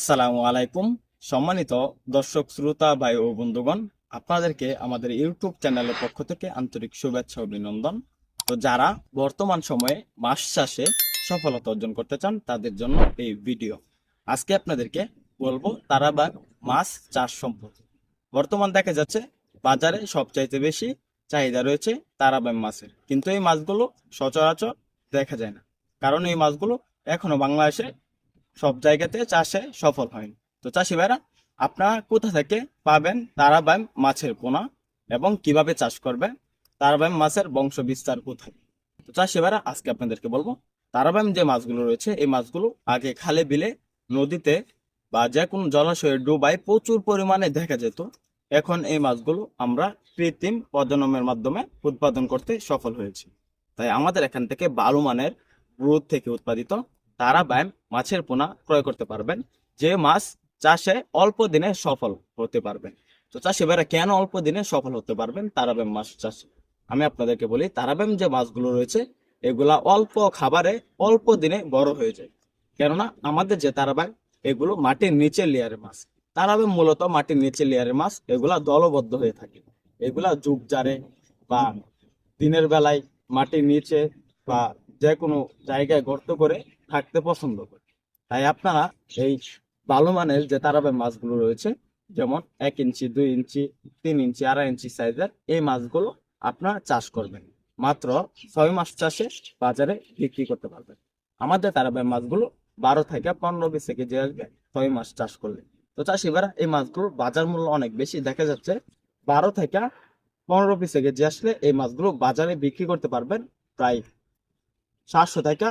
আসসালামু আলাইকুম। সম্মানিত দর্শক, শ্রোতা, ভাই ও বন্ধুগণ, আপনাদেরকে আমাদের ইউটিউব চ্যানেলের পক্ষ থেকে আন্তরিক শুভেচ্ছা অভিনন্দন। তো যারা বর্তমান সময়ে মাছ চাষে সফলতা অর্জন করতে চান, তাদের জন্য এই ভিডিও। আজকে আপনাদেরকে বলব তারাবাগ মাছ চাষ সম্পর্কে। বর্তমান দেখা যাচ্ছে, বাজারে সবচাইতে বেশি চাহিদা রয়েছে তারাবাগ মাছের। কিন্তু এই মাছগুলো সচরাচর দেখা যায় না। কারণ এই মাছগুলো এখনও বাংলাদেশে সব জায়গাতে চাষে সফল হয়নি তো চাষি ভাইরা, আপনারা কোথা থেকে পাবেন তারাবাইম মাছের পোনা এবং কীভাবে চাষ করবেন? তারাবাইম মাছের বংশ বিস্তার কোথায়? তো চাষি ভাইরা, আজকে আপনাদেরকে বলব, তারাবাইম যে মাছগুলো রয়েছে, এই মাছগুলো আগে খালে বিলে নদীতে বা যে কোনো জলাশয়ে ডুবাই প্রচুর পরিমাণে দেখা যেত। এখন এই মাছগুলো আমরা কৃত্রিম প্রজননের মাধ্যমে উৎপাদন করতে সফল হয়েছি। তাই আমাদের এখান থেকে ভালো মানের গ্রোথ থেকে উৎপাদিত তারাবাইম মাছের পোনা ক্রয় করতে পারবেন। যে মাছ চাষে অল্প দিনে সফল হতে পারবেন। তো চাষি ভাইরা কেন অল্প দিনে সফল হতে পারবেন? তারাবাইম মাছ চাষে। আমি আপনাদেরকে বলি তারাবাইম যে মাছগুলো রয়েছে, এগুলা অল্প খাবারে অল্প দিনে বড় হয়ে যায়। কেননা আমাদের যে তারাবাইম এগুলো মাটির নিচের লেয়ারের মাছ। তারাবাইম মূলত মাটির নিচের লেয়ারের মাছ, এগুলা দলবদ্ধ হয়ে থাকে। এগুলা যুগ জারে বা দিনের বেলায় মাটির নিচে বা যে কোনো জায়গায় গর্ত করে থাকতে পছন্দ করে। তাই আপনারা এই ভালো মানের যে তারাবাই মাছগুলো রয়েছে, যেমন এক ইঞ্চি, দুই ইঞ্চি, তিন ইঞ্চি, আড়াই ইঞ্চি সাইজের এই মাছগুলো আপনারা চাষ করবেন। মাত্র ছয় মাস চাষে বাজারে বিক্রি করতে পারবেন। আমাদের তারাবাই মাছগুলো বারো থেকে পনেরো বিশ কেজি আসবে ছয় মাস চাষ করলে। তো চাষিবারা এই মাছগুলোর বাজার মূল্য অনেক বেশি। দেখা যাচ্ছে বারো থেকে পনেরো পিস কেজি আসলে এই মাছগুলো বাজারে বিক্রি করতে পারবেন প্রায় সাতশো টাকা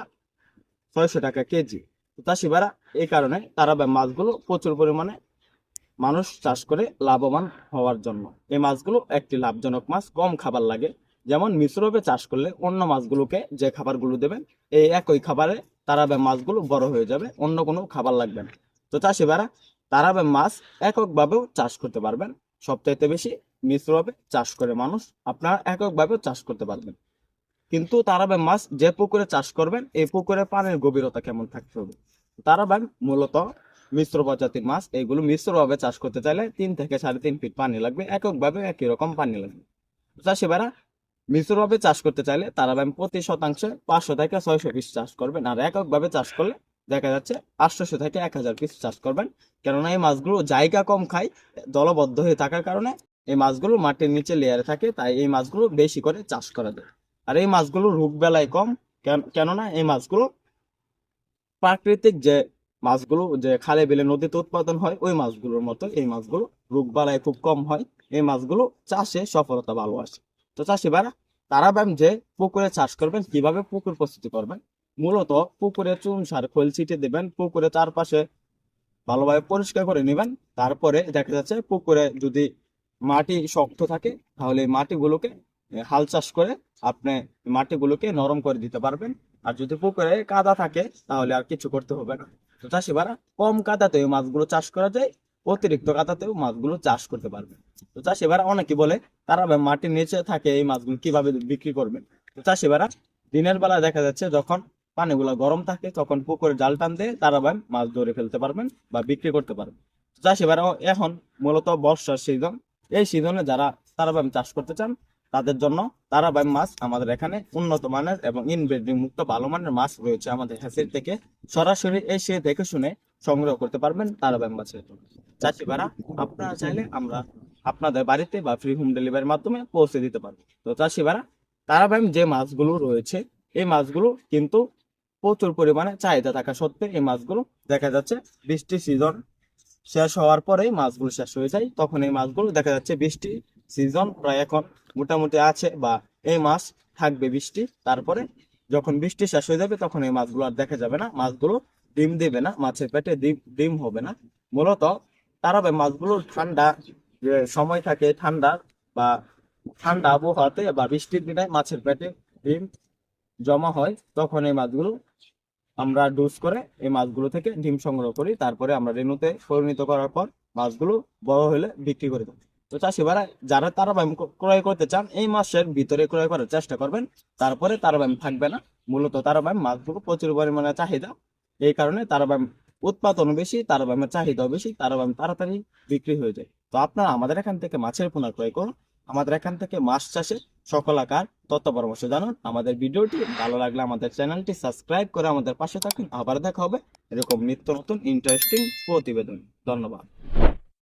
ছয়শো টাকা কেজি। চাষিবারা এই কারণে তারা মাছগুলো প্রচুর পরিমাণে মানুষ চাষ করে লাভবান হওয়ার জন্য। এই মাছগুলো একটি লাভজনক মাছ, কম খাবার লাগে। যেমন মিশ্রভাবে চাষ করলে অন্য মাছগুলোকে যে খাবারগুলো দেবেন, এই একই খাবারে তারাবে মাছগুলো বড় হয়ে যাবে, অন্য কোনো খাবার লাগবে না। তো চাষিবারা তারাবে মাছ এককভাবেও চাষ করতে পারবেন। সবচাইতে বেশি মিশ্রভাবে চাষ করে মানুষ আপনারা এককভাবেও চাষ করতে পারবেন। কিন্তু তারা তারাবাই মাছ যে পুকুরে চাষ করবেন, এই পুকুরে পানির গভীরতা কেমন থাকতে হবে? তারা তারাবাই মূলত মিশ্র প্রজাতির মাছ, এগুলো মিশ্রভাবে চাষ করতে চাইলে তিন থেকে সাড়ে তিন ফিট পানি লাগবে, এককভাবে একই রকম পানি লাগবে। চাষিবারা মিশ্রভাবে চাষ করতে চাইলে তারাবাই প্রতি শতাংশে পাঁচশো থেকে ছয়শো পিস চাষ করবেন, আর এককভাবে চাষ করলে দেখা যাচ্ছে আটশোশো থেকে এক হাজার পিস চাষ করবেন। কেননা এই মাছগুলো জায়গা কম খায়, দলবদ্ধ হয়ে থাকার কারণে এই মাছগুলো মাটির নিচে লেয়ারে থাকে, তাই এই মাছগুলো বেশি করে চাষ করা যায়। আর এই মাছগুলো রোগ বেলায় কম। কেন- কেননা এই মাছগুলো প্রাকৃতিক যে মাছগুলো যে খালে বিলে নদীতে উৎপাদন হয়, ওই মাছগুলোর মতো এই মাছগুলো রোগ বালায় খুব কম হয়। এই মাছগুলো চাষে সফলতা ভালো আসে। তো চাষিবারা তারা ব্যায়াম যে পুকুরে চাষ করবেন, কীভাবে পুকুর প্রস্তুতি করবেন? মূলত পুকুরে চুন সার, খোল ছিটে দেবেন, পুকুরে চারপাশে ভালোভাবে পরিষ্কার করে নেবেন। তারপরে দেখা যাচ্ছে পুকুরে যদি মাটি শক্ত থাকে, তাহলে মাটিগুলোকে হাল চাষ করে আপনি মাটিগুলোকে নরম করে দিতে পারবেন। আর যদি পুকুরে কাদা থাকে, তাহলে আর কিছু করতে হবে না। তো চাষিবারা কম কাদাতে এই মাছগুলো চাষ করা যায়, অতিরিক্ত কাদাতেও মাছগুলো চাষ করতে পারবেন। তো চাষিবারা অনেকে বলে, তারা মাটির নিচে থাকে, এই মাছগুলো কীভাবে বিক্রি করবেন? তো চাষিবারা দিনের বেলা দেখা যাচ্ছে যখন পানিগুলো গরম থাকে, তখন পুকুরে জাল টান দিয়ে তারা ভাই মাছ ধরে ফেলতে পারবেন বা বিক্রি করতে পারবেন। তো চাষিবারা এখন মূলত বর্ষার সিজন এই সিজনে যারা তারা ভাই চাষ করতে চান তাদের জন্য তারাবাই মাছ আমাদের এখানে উন্নত মানের এবং ইনব্রিডিং মুক্ত ভালো মানের মাছ রয়েছে আমাদের হ্যাসের থেকে। সরাসরি এসে দেখে শুনে সংগ্রহ করতে পারবেন তারাবাই মাছের চাষি ভাড়া, আপনারা চাইলে আমরা আপনাদের বাড়িতে বা ফ্রি হোম ডেলিভারির মাধ্যমে পৌঁছে দিতে পারব তো চাষি ভাড়া তারাবাই যে মাছগুলো রয়েছে, এই মাছগুলো কিন্তু প্রচুর পরিমাণে চাহিদা থাকা সত্ত্বে এই মাছগুলো দেখা যাচ্ছে বৃষ্টি সিজন শেষ হওয়ার পরেই মাছগুলো শেষ হয়ে যায়। তখন এই মাছগুলো দেখা যাচ্ছে বৃষ্টি সিজন প্রায় এখন মোটামুটি আছে বা এই মাছ থাকবে বৃষ্টি। তারপরে যখন বৃষ্টি শেষ হয়ে যাবে তখন এই মাছগুলো আর দেখা যাবে না। মাছগুলো ডিম দেবে না, মাছের পেটে ডিম ডিম হবে না। মূলত তারা মাছগুলো ঠান্ডা সময় থাকে ঠান্ডা বা ঠান্ডা আবহাওয়াতে বা বৃষ্টির দিনে মাছের পেটে ডিম জমা হয়, তখন এই মাছগুলো আমরা ডোজ করে এই মাছগুলো থেকে ডিম সংগ্রহ করি। তারপরে আমরা রেণুতে পরিণত করার পর মাছগুলো বড় হলে বিক্রি করে দেবো। তো চাষিবারা যারা তারাবাইম ক্রয় করতে চান, এই মাসের ভিতরে ক্রয় করার চেষ্টা করবেন। তারপরে তারাবাইম থাকবে না। মূলত তারাবাইম মাছগুলো প্রচুর পরিমাণে চাহিদা। এই কারণে তারাবাইম উৎপাদন বেশি, তার বামের চাহিদাও বেশি, তার বাম তাড়াতাড়ি বিক্রি হয়ে যায়। তো আপনারা আমাদের এখান থেকে মাছের পোনা ক্রয় করুন। আমাদের এখান থেকে মাছ চাষে সকল আকার তথ্য পরামর্শ জানুন। আমাদের ভিডিওটি ভালো লাগলে আমাদের চ্যানেলটি সাবস্ক্রাইব করে আমাদের পাশে থাকুন। আবার দেখা হবে এরকম নিত্য নতুন ইন্টারেস্টিং প্রতিবেদন। ধন্যবাদ।